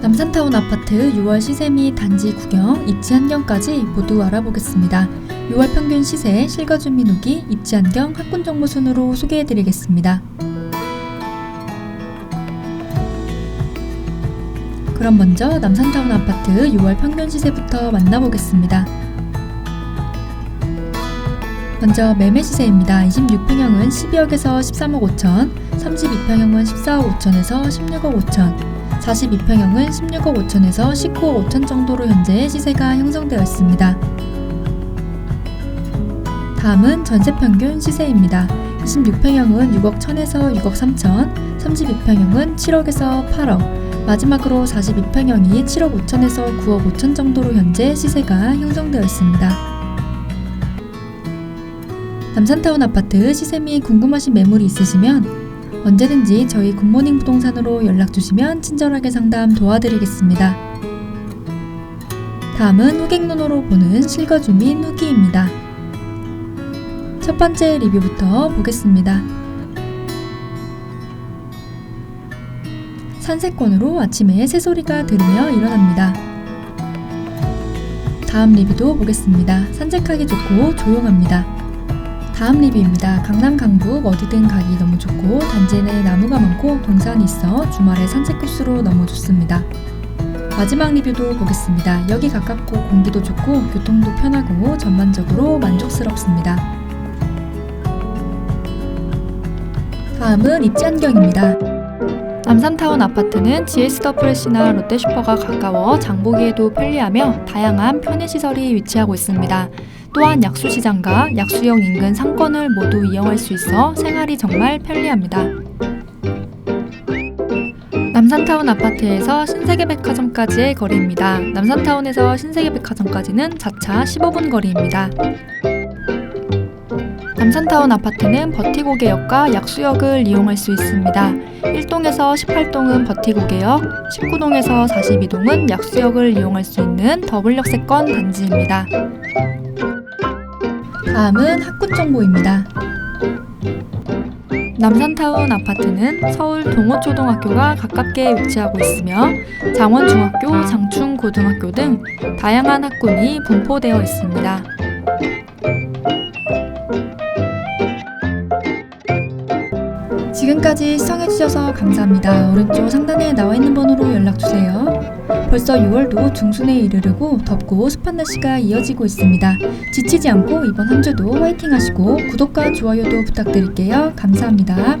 남산타운 아파트 6월 시세 및 단지 구경, 입지 환경까지 모두 알아보겠습니다. 6월 평균 시세, 실거주 민 후기, 입지 환경, 학군 정보 순으로 소개해드리겠습니다. 그럼 먼저 남산타운 아파트 6월 평균 시세부터 만나보겠습니다. 먼저 매매 시세입니다. 26평형은 12억에서 13억 5천, 32평형은 14억 5천에서 16억 5천, 42평형은 16억 5천에서 19억 5천 정도로 현재 시세가 형성되어 있습니다. 다음은 전세 평균 시세입니다. 26평형은 6억 1천에서 6억 3천, 32평형은 7억에서 8억, 마지막으로 42평형이 7억 5천에서 9억 5천 정도로 현재 시세가 형성되어 있습니다. 남산타운 아파트 시세 및 궁금하신 매물이 있으시면 언제든지 저희 굿모닝 부동산으로 연락 주시면 친절하게 상담 도와드리겠습니다. 다음은 후객 눈으로 보는 실거주 민 후기입니다. 첫 번째 리뷰부터 보겠습니다. 산세권으로 아침에 새소리가 들으며 일어납니다. 다음 리뷰도 보겠습니다. 산책하기 좋고 조용합니다. 다음 리뷰입니다. 강남 강북 어디든 가기 너무 좋고 단지 내 나무가 많고 동산이 있어 주말에 산책 코스로 너무 좋습니다. 마지막 리뷰도 보겠습니다. 여기 가깝고 공기도 좋고 교통도 편하고 전반적으로 만족스럽습니다. 다음은 입지 환경입니다. 남산타운 아파트는 GS 프레시나 롯데슈퍼가 가까워 장보기에도 편리하며 다양한 편의시설이 위치하고 있습니다. 또한 약수시장과 약수역 인근 상권을 모두 이용할 수 있어 생활이 정말 편리합니다. 남산타운 아파트에서 신세계백화점까지의 거리입니다. 남산타운에서 신세계백화점까지는 자차 15분 거리입니다. 남산타운 아파트는 버티고개역과 약수역을 이용할 수 있습니다. 1동에서 18동은 버티고개역, 19동에서 42동은 약수역을 이용할 수 있는 더블역세권 단지입니다. 다음은 학군 정보입니다. 남산타운 아파트는 서울 동호초등학교가 가깝게 위치하고 있으며 장원중학교, 장충고등학교 등 다양한 학군이 분포되어 있습니다. 지금까지 시청해주셔서 감사합니다. 오른쪽 상단에 나와 있는 번호로 연락주세요. 벌써 6월도 중순에 이르르고 덥고 습한 날씨가 이어지고 있습니다. 지치지 않고 이번 한 주도 화이팅 하시고 구독과 좋아요도 부탁드릴게요. 감사합니다.